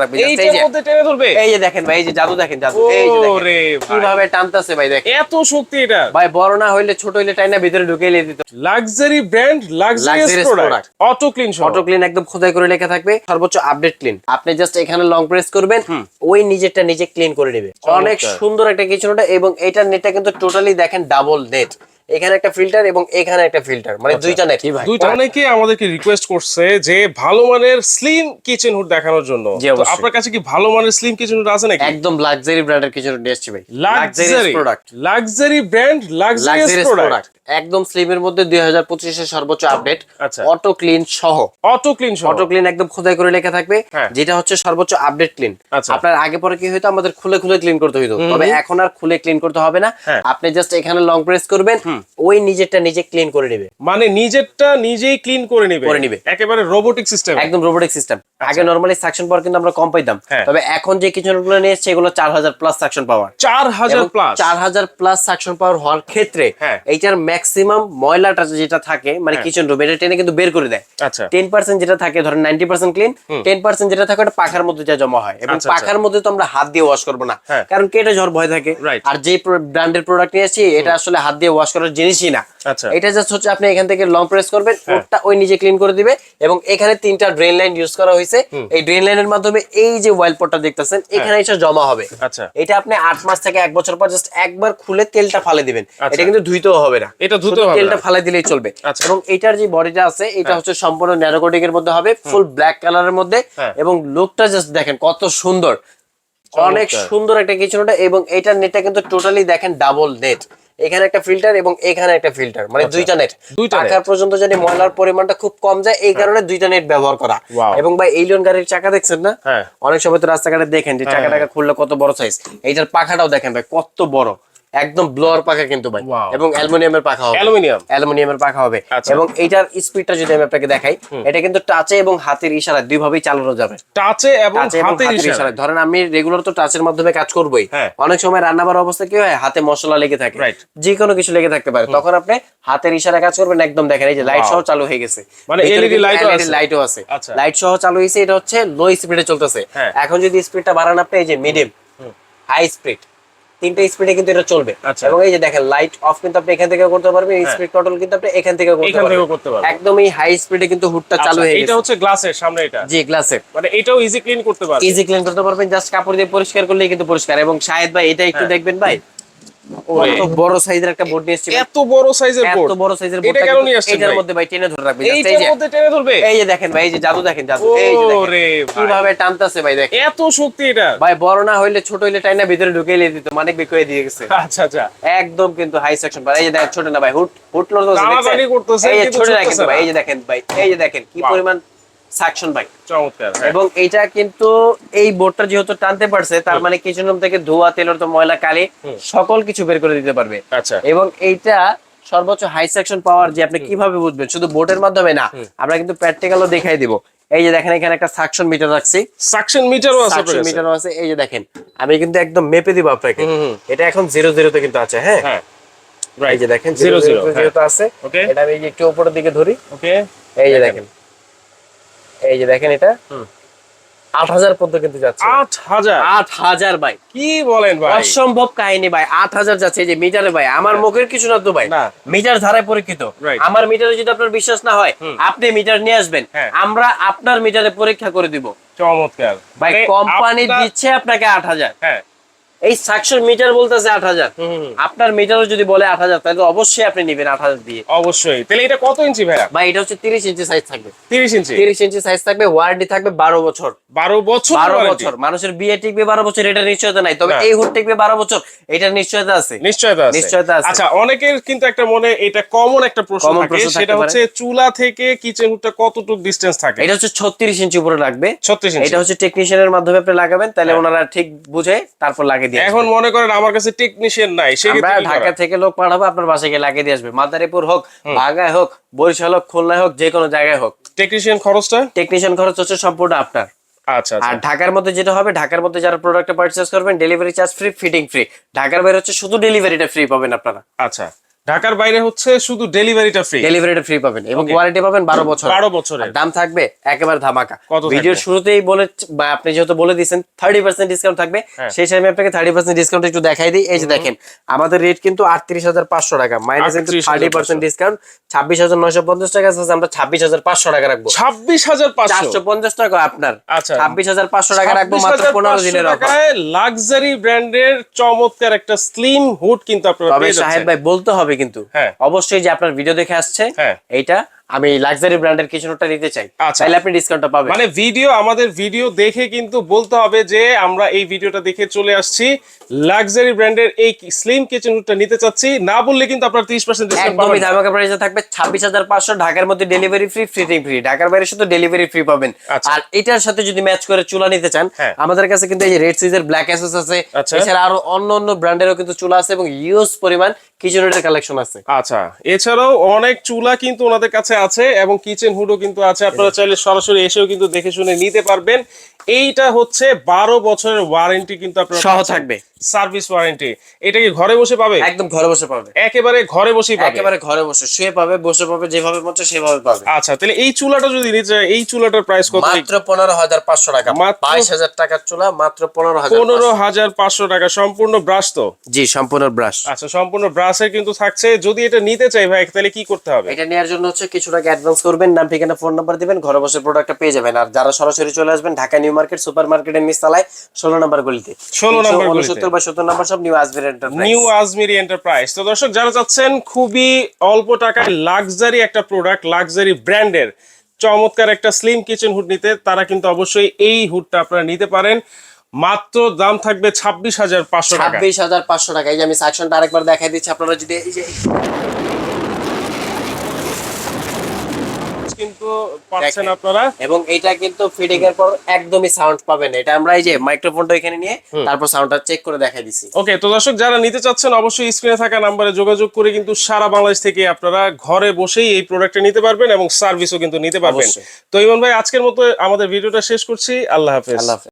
রাখবে এইটার মধ্যে টেনে ধরবে? এই যে দেখেন ভাই এই যে জাদু দেখেন জাদু। এই যে দেখেন। কীভাবে টানতেছে ভাই দেখেন। এত শক্তি এটা। ভাই বড় না হইলে ছোট হইলে টাইনা ভিতরে ঢুকিয়ে দিত। Luxury brand luxurious product auto clean auto clean একদম খোদাই করে লেখা থাকবে। সর্বোচ্চ আপডেট ক্লিন আপনি জাস্ট এখানে লং প্রেস করবেন। ওই নিজেরটা নিজে ক্লিন করে নেবে। অনেক সুন্দর একটা কিচেন এবং এটার নেটটা কিন্তু টোটালি দেখেন ডাবল নেট এখানে একটা ফিল্টার এবং এখানে একটা ফিল্টার মানে দুইটা নেট ভাই? দুইটা। অনেকে আমাদেরকে রিকোয়েস্ট করছে যে ভালো মানের স্লিম কিচেন হুড দেখানোর জন্য। তো আপনার কাছে কি ভালো মানের স্লিম কিচেন হুড আছে নাকি? একদম লাক্সারি ব্র্যান্ডের কিচেন নিয়ে এসেছি ভাই। Luxury product luxury brand product product একদম স্লিমের মধ্যে দুই হাজার পঁচিশের সর্বোচ্চ আপডেট আচ্ছা। অটো ক্লিন সহ অটো ক্লিন সহ অটো ক্লিন একদম খোদাই করে লেখা থাকবে হ্যাঁ। যেটা হচ্ছে সর্বোচ্চ আপডেট ক্লিন আচ্ছা। আপনার আগে পরে কি হইতো আমাদের খুলে খুলে ক্লিন করতে হইতো তবে এখন আর খুলে ক্লিন করতে হবে না হ্যাঁ। আপনি জাস্ট এখানে লং প্রেস করবেন ওই নিজেরটা নিজে ক্লিন করে নেবে মানে নিজেরটা নিজেই ক্লিন করে নেবে করে নিবে। একেবারে রোবোটিক সিস্টেম একদম রোবোটিক সিস্টেম আগে নরমালি সাকশন পাওয়ার কিন্তু আমরা কম পাইতাম আচ্ছা। হ্যাঁ। তবে এখন যে কিচেনগুলো নিয়ে এসছে এগুলো চার হাজার প্লাস সাকশন পাওয়ার চার হাজার প্লাস চার হাজার প্লাস সাকশন পাওয়ার হওয়ার ক্ষেত্রে। এইটার ম্যাক্সিমাম ময়লাটা যেটা থাকে মানে কিচেন রুম এটা টেনে কিন্তু বের করে দেয়। আচ্ছা। টেন পার্সেন্ট যেটা থাকে ধরেন ninety percent clean ten percent যেটা থাকে ওটা পাখার মধ্যে যা জমা হয়। এবং আচ্ছা, আচ্ছা। পাখার মধ্যে তো আমরা হাত দিয়ে ওয়াশ করব না হ্যাঁ। কারণ কেটে ঝড় ভয় থাকে। আর যে ব্র্যান্ডের প্রোডাক্ট নিয়ে আসছি এটা আসলে হাত দিয়ে ওয়াশ করার জিনিসই না। আচ্ছা। এটা জাস্ট হচ্ছে আপনি এখান থেকে লং প্রেস করবেন ওটা ওই নিজে ক্লিন করে দিবে এবং এখানে তিনটা ড্রেন লাইন ইউজ করা হয়েছে। এই ড্রেন লাইনের মাধ্যমে এই যে ওয়াইল পটটা দেখতেছেন এখানে জমা হবে। আচ্ছা। এটা আপনি আট মাস থেকে এক বছর পর জাস্ট একবার খুলে তেলটা ফালে দিবেন। আচ্ছা। এটা কিন্তু ধুইতেও হবে না। এটা শুধু হবে। তেলটা না। ফালে দিলেই চলবে। আচ্ছা। এবং এটার যে বডিটা আছে এটা হচ্ছে সম্পূর্ণ ন্যানোকোটিক এর মধ্যে হবে ফুল ব্ল্যাক কালারের মধ্যে। হ্যাঁ। এবং লুকটা জাস্ট দেখেন কত সুন্দর। অনেক সুন্দর একটা কিচেনটা এবং এটার নেটটা কিন্তু টোটালি দেখেন ডাবল নেট এখানে একটা ফিল্টার এবং এখানে একটা ফিল্টার মানে দুইটা নেট আচ্ছা। দুইটা net। পর্যন্ত যদি ময়লার পরিমাণটা খুব কম যায় এই কারণে দুইটা নেট ব্যবহার করা। এবং ভাই এইলিয়ন গাড়ির চাকা দেখছেন না? হ্যাঁ। অনেক সময় তো রাস্তাঘাটে দেখেন যে চাকা টাকা খুললে কত বড় সাইজ এইটার পাখাটাও দেখেন ভাই কত বড়। একদম ব্লোয়ার পাখা কিন্তু ভাই। এবং অ্যালুমিনিয়ামের পাখা হবে। অ্যালুমিনিয়াম? অ্যালুমিনিয়ামের পাখা হবে। আচ্ছা। এবং এইটার স্পিডটা যদি আমি আপনাকে দেখাই এটা কিন্তু টাচে এবং হাতের ইশারায় দুইভাবেই চালানো যাবে। টাচে এবং হাতের ইশারায়? ধরেন আমি রেগুলার তো টাচের মাধ্যমে কাজ করবোই। হ্যাঁ। অনেক সময় রান্না বাড়ার অবস্থা কি হয়? হাতে মশলা লেগে থাকে. যে কোনো কিছু লেগে থাকতে পারে। তখন আপনি হাতের ইশারায় কাজ করবেন একদম দেখেন এই যে লাইট সহ চালু হয়ে গেছে। মানে LED লাইটও আছে? লাইটও আছে। আচ্ছা। লাইট সহ চালু হয়েছে এটা হচ্ছে লো স্পিডে চলতেছে। হ্যাঁ। এখন যদি স্পিডটা বাড়ান আপনি এই যে মিডিয়াম হাই স্পিড তিনটা স্পিডে কিন্তু এটা চলবে। আচ্ছা। এবং এই যে দেখেন লাইট অফ কিন্তু আপনি এখান থেকে করতে পারবেন স্পিড কন্ট্রোল কিন্তু আপনি এখান থেকে করতে পারবেন। করতে পারবেন। একদম এই হাই স্পিডে কিন্তু হুডটা চালু হয়ে গেছে। এটা হচ্ছে গ্লাসের সামনে এটা? জি গ্লাসে মানে এটাও ইজি ক্লিন করতে পারবেন? ইজি ক্লিন করতে পারবেন জাস্ট কাপড় দিয়ে পরিষ্কার করলেই কিন্তু পরিষ্কার। এবং শাহেদ ভাই এটা একটু হ্যাঁ। দেখবেন ভাই কত বড় সাইজের একটা বোর্ড নিয়ে এসেছি এত বড় সাইজের বোর্ড এত বড় সাইজের এটা কেন নিয়ে আসছেন এটার মধ্যে ভাই টেনে ধরে রাখবেন এইটার মধ্যে টেনে ধরবে? এই যে দেখেন ভাই এই যে জাদু দেখেন জাদু এই যে দেখেন। কীভাবে টানতাছে ভাই দেখেন। এত শক্তি এটা। ভাই বড় না হইলে ছোট হইলে টাইনা ভিতরে ঢুকিয়ে দিত মানে বিকয়ে দিয়ে গেছে। আচ্ছা আচ্ছা। একদম কিন্তু হাই সেকশন ভাই এই যে দেখেন ছোট না ভাই হুট হুট লড়তো করতেছে, এই যে ছোট ভাই এই যে দেখেন ভাই এই যে দেখেন কি. পরিমাণ সাকশন ভাই চমৎকার হ্যাঁ। এবং এটা কিন্তু এই বোর্ডটা যেহেতু টানতে পারছে তার মানে কিচেন রুম থেকে ধোয়া তেলের তো ময়লা কালি সকল কিছু বের করে দিতে পারবে। আচ্ছা। এবং এইটা সর্বোচ্চ হাই সেকশন পাওয়ার যে আপনি কীভাবে বুঝবেন? শুধু বোর্ডের মাধ্যমে না আমরা কিন্তু প্র্যাকটিক্যালও দেখাই দিব। এই যে দেখেন এখানে একটা সাকশন মিটার রাখছি। সাকশন মিটারও আছে সাকশন মিটারও আছে। এই যে দেখেন আমি কিন্তু একদম মেপে দিব আপনাকে। এটা এখন জিরো জিরোতে কিন্তু আছে হ্যাঁ? হ্যাঁ। এই যে দেখেন জিরো জিরো হ্যাঁ। যেহেতু আছে. এটা আমি একটু উপরের দিকে ধরি। ওকে এই যে দেখেন। এই যে দেখেন এটা। আট হাজার পর্যন্ত কিন্তু যাচ্ছে। আট হাজার? আট হাজার ভাই। কি বলেন ভাই? অসম্ভব কাহিনী ভাই আট হাজার যাচ্ছে। এই যে মিটারে ভাই আমার মুখের কিছু না তো ভাই। না। মিটার ধারায় পরীক্ষিত। আমার মিটারে যদি আপনার বিশ্বাস না হয় আপনি মিটার নিয়ে আসবেন। হ্যাঁ। আমরা আপনার মিটারে পরীক্ষা করে দিব। চমৎকার। ভাই কোম্পানি দিচ্ছে আপনাকে আট হাজার। হ্যাঁ। এই সাকশন মিটার বলতেছে আট হাজার। আপনার মিটারও যদি বলে আট হাজার তাহলে অবশ্যই আপনি নিবেন আট হাজার দিয়ে। অবশ্যই। তাহলে এটা কত ইঞ্চি ভাইয়া? ভাই এটা হচ্ছে তিরিশ ইঞ্চি সাইজ থাকবে। তিরিশ ইঞ্চি? তিরিশ ইঞ্চি সাইজ থাকবে ওয়ারেন্টি থাকবে বারো বছর। বারো বছর বারো বছর। মানুষের বিয়ে টিকবে বারো বছর এটা নিশ্চয়তা নাই। তবে এই হুড টিকবে বারো বছর এটার নিশ্চয়তা আছে। নিশ্চয়তা আছে। নিশ্চয়তা আছে। আচ্ছা অনেকের কিন্তু একটা মনে এটা কমন একটা প্রশ্ন থাকে সেটা হচ্ছে চুলা থেকে কিচেন হুডটা কতটুকু ডিসটেন্স থাকে? এটা হচ্ছে ছত্রিশ ইঞ্চি উপরে লাগবে। ছত্রিশ ইঞ্চি। এটা হচ্ছে টেকনিশিয়ানের মাধ্যমে আপনি লাগাবেন তাহলে ওনারা ঠিক বুঝে তারপর লাগিয়ে দিয়ে এখন মনে করেন আমার কাছে টেকনিশিয়ান নাই আমরা ঢাকা থেকে লোক পাঠাবো আপনার বাসায় গিয়ে লাগিয়ে দিয়ে আসবে। মাদারীপুর হোক ভাগায় হোক বরিশাল হোক খুলনায় হোক যে কোনো জায়গায় হোক। টেকনিশিয়ান খরচটা? টেকনিশিয়ান খরচ হচ্ছে সম্পূর্ণ আপনার। আচ্ছা আচ্ছা। আর ঢাকার মধ্যে যেটা হবে ঢাকার মধ্যে যারা প্রোডাক্ট পারচেজ করবেন delivery charge free fitting free ঢাকার বাইরে হচ্ছে শুধু ডেলিভারিটা ফ্রি পাবেন আপনারা। আচ্ছা। ঢাকার বাইরে হচ্ছে শুধু ডেলিভারিটা ফ্রি ডেলিভারিটা ফ্রি পাবেন এবং ওয়ারেন্টি পাবেন বারো বছর 12 বছরের। দাম থাকবে একেবারে ধামাকা। ভিডিওর শুরুতেই বলে আপনি যেহেতু বলে দিয়েছেন থার্টি পার্সেন্ট ডিসকাউন্ট থাকবে। হ্যাঁ। সেই সময় আপনাকে থার্টি পার্সেন্ট ডিসকাউন্ট একটু দেখাই দিই। এই যে দেখেন আমাদের রেট কিন্তু আটত্রিশ হাজার পাঁচশো টাকা। মাইনাস কিন্তু 38,500 থার্টি পার্সেন্ট ডিসকাউন্ট ছাব্বিশ হাজার নয়শো পঞ্চাশ টাকা আছে আমরা ছাব্বিশ হাজার পাঁচশো টাকা রাখব। ছাব্বিশ হাজার চারশো পঞ্চাশ টাকা আপনার। আচ্ছা। ছাব্বিশ হাজার পাঁচশো টাকা রাখব মাত্র পনেরো দিনের অফার লাক্সারি ব্র্যান্ডের চমৎকার একটা স্লিম হুড কিন্তু আপনারা তবে সাহেব ভাই বলতে হবে কিন্তু হ্যাঁ। অবশ্যই যে আপনার ভিডিও দেখে আসছে হ্যাঁ। এইটা আমি লাক্সারি ব্র্যান্ডের কিছু নোটটা নিতে চাই আচ্ছা। তাহলে আপনি ডিসকাউন্টটা পাবেন মানে ভিডিও আমাদের ভিডিও দেখে কিন্তু বলতে হবে যে আমরা এই ভিডিওটা দেখে চলে আসছি লাক্সারি ব্র্যান্ডের এই স্লিম কিচেন হুডটা নিতে চাচ্ছি না বললে কিন্তু আপনার তিরিশ পার্সেন্ট ডিসকাউন্ট পাবেন না। ধামাকা প্রাইসে থাকবে ছাব্বিশ হাজার পাঁচশো ঢাকার মধ্যে ডেলিভারি ফ্রি ফ্রিটিং ফ্রি ঢাকার বাইরে শুধু ডেলিভারি ফ্রি পাবেন আচ্ছা। আর এটার সাথে যদি ম্যাচ করে চুলা নিতে চান হ্যাঁ। আমাদের কাছে কিন্তু এই যে রেড সিজের ব্ল্যাক অ্যাসেস আছে আচ্ছা। এছাড়া আরও অন্য অন্য ব্র্যান্ডেরও কিন্তু চুলা আছে এবং ইউজ পরিমাণ কিচেন কিচেনের কালেকশন আছে আচ্ছা এছাড়াও অনেক চুলা কিন্তু ওনাদের কাছে আছে এবং কিচেন হুডও কিন্তু আছে। আপনারা চাইলে সরাসরি এসেও কিন্তু দেখে শুনে নিতে পারবেন। এইটা হচ্ছে বারো বছরের ওয়ারেন্টি কিন্তু আপনারা সহ থাকবে। সার্ভিস ওয়ারেন্টি এটা কি ঘরে বসে পাবে? একদম ঘরে বসে পাবে। একেবারে ঘরে বসেই পাবে। একেবারে ঘরে বসে। শুয়ে পাবে বসে পাবে যেভাবে মন সেভাবে পাবে। আচ্ছা তাহলে এই চুলাটা যদি নিতে চায়, এই চুলাটার প্রাইস কত? মাত্র পনেরো হাজার পাঁচশো টাকা। মাত্র- বাইশ হাজার টাকার চুলা মাত্র পনেরো হাজার পনেরো হাজার পাঁচশো টাকা। সম্পূর্ণ ব্রাশ তো? জি সম্পূর্ণ ব্রাশ। আচ্ছা সম্পূর্ণ ব্রাশের কিন্তু থাকছে। যদি এটা নিতে চাই ভাই তাহলে কি করতে হবে? এটা নেওয়ার জন্য হচ্ছে কিছু টাকা অ্যাডভান্স করবেন নাম ঠিকানা ফোন নাম্বার দিবেন ঘরে বসে প্রোডাক্টটা পেয়ে যাবেন। আর যারা সরাসরি চলে আসবেন ঢাকা নিউ মার্কেট সুপার মার্কেটের নিচতলায় ষোলো নাম্বার গলিতে। 16 নাম্বার। উনসত্তর বা সত্তর নাম্বার সব নিউ আসবেন নিউ আজমিরি এন্টারপ্রাইজ তো দর্শক যারা চাচ্ছেন খুবই অল্প টাকায় লাক্সারি একটা প্রোডাক্ট লাক্সারি ব্র্যান্ডের চমৎকার একটা স্লিম কিচেন হুড নিতে তারা কিন্তু অবশ্যই এই হুডটা আপনারা নিতে পারেন। মাত্র দাম থাকবে ছাব্বিশ হাজার পাঁচশো টাকা। ছাব্বিশ হাজার পাঁচশো টাকা। এই যে আমি সাকশনটা আরেকবার দেখাই দিচ্ছি আপনারা যদি এই যে কিন্তু পাচ্ছেন আপনারা। এবং এটা কিন্তু ফিডিং এর পর একদমই সাউন্ড পাবেন এটা আমরা এই যে মাইক্রোফোনটা এখানে নিয়ে তারপর সাউন্ডটা চেক করে দেখাই দিছি। ওকে তো দর্শক যারা নিতে চাচ্ছেন অবশ্যই স্ক্রিনে থাকা নম্বরে যোগাযোগ করে কিন্তু সারা বাংলাদেশ থেকে আপনারা ঘরে বসেই এই প্রোডাক্টটা নিতে পারবেন এবং সার্ভিসও কিন্তু নিতে পারবেন। তো ইমন ভাই আজকের মতো আমাদের ভিডিওটা শেষ করছি। আল্লাহ হাফেজ। আল্লাহ হাফেজ।